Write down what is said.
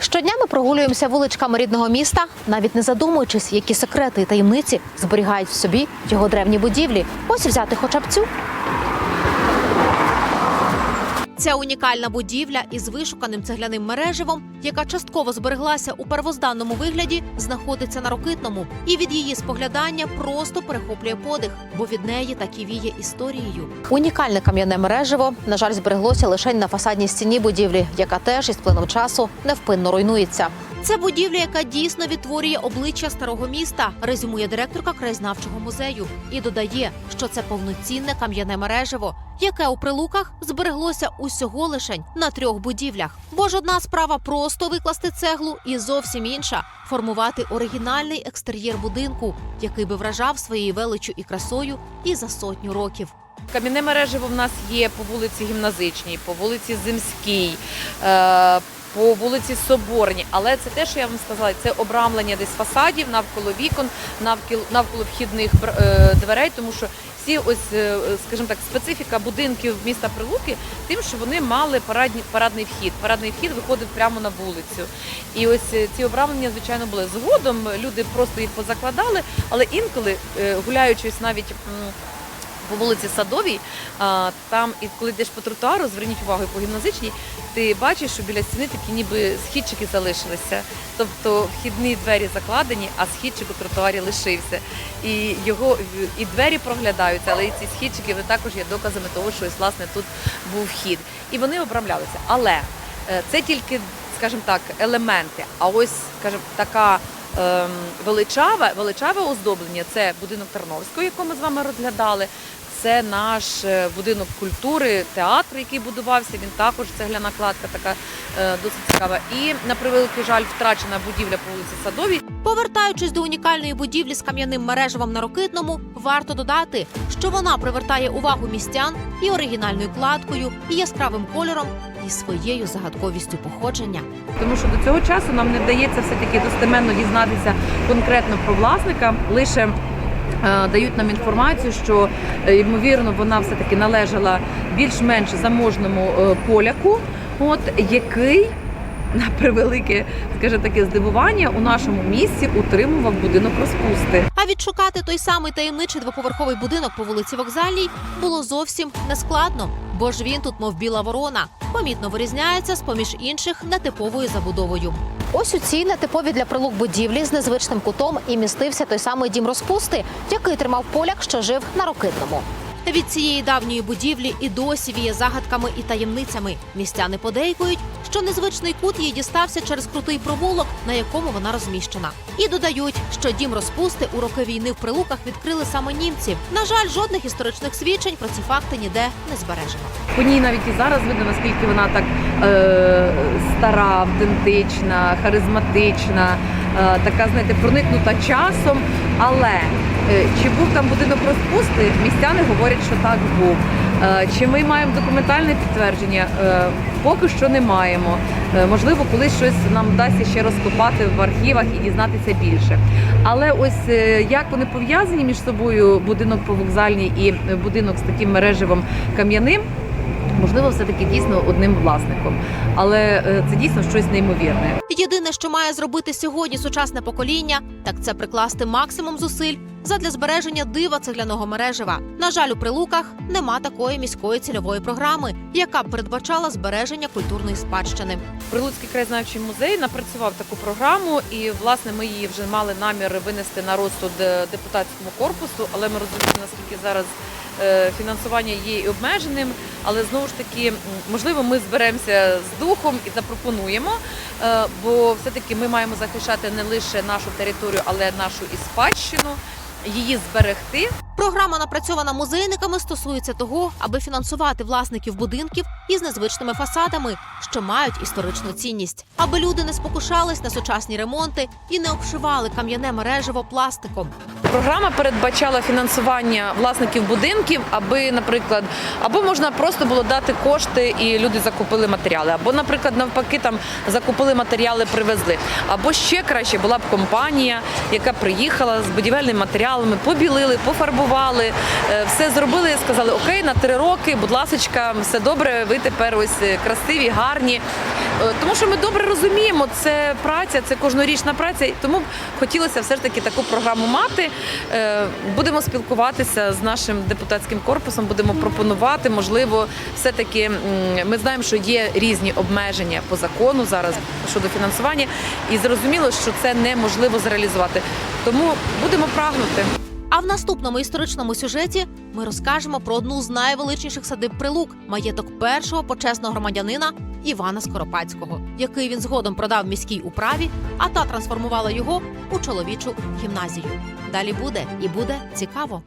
Щодня ми прогулюємося вуличками рідного міста, навіть не задумуючись, які секрети і таємниці зберігають в собі його древні будівлі. Ось взяти хоча б цю. Ця унікальна будівля із вишуканим цегляним мереживом, яка частково збереглася у первозданному вигляді, знаходиться на Рокитному, і від її споглядання просто перехоплює подих, бо від неї так і віє історією. Унікальне кам'яне мереживо, на жаль, збереглося лише на фасадній стіні будівлі, яка теж із плином часу невпинно руйнується. Це будівля, яка дійсно відтворює обличчя старого міста, резюмує директорка краєзнавчого музею і додає, що це повноцінне кам'яне мереживо, яке у прилуках збереглося усього лишень на трьох будівлях. Бо ж одна справа просто викласти цеглу, і зовсім інша формувати оригінальний екстер'єр будинку, який би вражав своєю величю і красою і за сотню років. Кам'яне мереживо в нас є по вулиці Гімназичній, по вулиці Земській, е, по вулиці Соборній. Але це те, що я вам сказала, це обрамлення десь фасадів навколо вікон, навколо, навколо вхідних е, дверей, тому що всі ось, е, скажімо так, специфіка будинків міста Прилуки тим, що вони мали парадні, парадний вхід. Парадний вхід виходив прямо на вулицю. І ось е, ці обрамлення, звичайно, були згодом. Люди просто їх позакладали, але інколи, гуляючись навіть. По вулиці Садовій, там, і коли йдеш по тротуару, зверніть увагу і по гімназичній, ти бачиш, що біля стіни такі ніби східчики залишилися. Тобто вхідні двері закладені, а східчик у тротуарі лишився. І його і двері проглядаються, але і ці східчики вони також є доказами того, що ось власне тут був вхід. І вони обрамлялися. Але е, це тільки, скажімо так, елементи. А ось, скажімо, така ем, величаве, величаве оздоблення це будинок Тарновського, який ми з вами розглядали. Це наш е, будинок культури, театр, який будувався. Він також цегляна кладка, така е, досить цікава. І на превеликий жаль, втрачена будівля по вулиці Садовій. Повертаючись до унікальної будівлі з кам'яним мережевом на Рокитному, варто додати, що вона привертає увагу містян і оригінальною кладкою, і яскравим кольором, і своєю загадковістю походження. Тому що до цього часу нам не вдається все таки достеменно дізнатися конкретно про власника. Лише дають нам інформацію, що е, ймовірно вона все таки належала більш-менш заможному е, поляку, от який. На превелике, скажімо таке здивування у нашому місті утримував будинок розпусти. А відшукати той самий таємничий двоповерховий будинок по вулиці Вокзальній було зовсім нескладно, бо ж він тут, мов біла ворона, помітно вирізняється з поміж інших нетиповою забудовою. Ось у цій нетиповій для прилук будівлі з незвичним кутом і містився той самий дім розпусти, який тримав поляк, що жив на Рокитному. Від цієї давньої будівлі і досі віє загадками і таємницями. Містяни подейкують, що незвичний кут їй дістався через крутий провулок, на якому вона розміщена. І додають, що дім розпусти у роки війни в прилуках відкрили саме німці. На жаль, жодних історичних свідчень про ці факти ніде не збережено. По ній навіть і зараз видно, наскільки вона так е, стара, автентична, харизматична, е, така, знаєте, проникнута часом. Але е, чи був там будинок розпусти, містяни говорять, що так був. Е, чи ми маємо документальне підтвердження? Е, поки що не маємо. Можливо, колись щось нам вдасться ще розкопати в архівах і дізнатися більше. Але ось як вони пов'язані між собою, будинок по вокзальній і будинок з таким мереживом кам'яним. Можливо, все таки дійсно одним власником, але е, це дійсно щось неймовірне. Єдине, що має зробити сьогодні сучасне покоління, так це прикласти максимум зусиль задля збереження дива цегляного мережева. На жаль, у прилуках нема такої міської цільової програми, яка б передбачала збереження культурної спадщини. Прилуцький краєзнавчий музей напрацював таку програму, і власне ми її вже мали намір винести на розсуд е, депутатському корпусу, але ми розуміємо, наскільки зараз е, фінансування є і обмеженим. Але знову ж таки, можливо, ми зберемося з духом і запропонуємо, е, бо все-таки ми маємо захищати не лише нашу територію, але нашу і спадщину, її зберегти. Програма, напрацьована музейниками, стосується того, аби фінансувати власників будинків із незвичними фасадами, що мають історичну цінність, аби люди не спокушались на сучасні ремонти і не обшивали кам'яне мережево пластиком. Програма передбачала фінансування власників будинків, аби, наприклад, або можна просто було дати кошти і люди закупили матеріали, або, наприклад, навпаки, там закупили матеріали, привезли. Або ще краще була б компанія, яка приїхала з будівельним матеріалом. матеріалами, побілили, пофарбували, е, все зробили. Сказали, окей, на три роки, будь ласочка, все добре. Ви тепер ось е, красиві, гарні. Е, Тому що ми добре розуміємо, це праця, це кожнорічна праця. Тому б хотілося все ж таки таку програму мати. Е, Будемо спілкуватися з нашим депутатським корпусом, будемо пропонувати. Можливо, все-таки ми знаємо, що є різні обмеження по закону зараз щодо фінансування, і зрозуміло, що це неможливо зреалізувати. Тому будемо прагнути. А в наступному історичному сюжеті ми розкажемо про одну з найвеличніших садиб прилук маєток першого почесного громадянина Івана Скоропадського, який він згодом продав міській управі, а та трансформувала його у чоловічу гімназію. Далі буде і буде цікаво.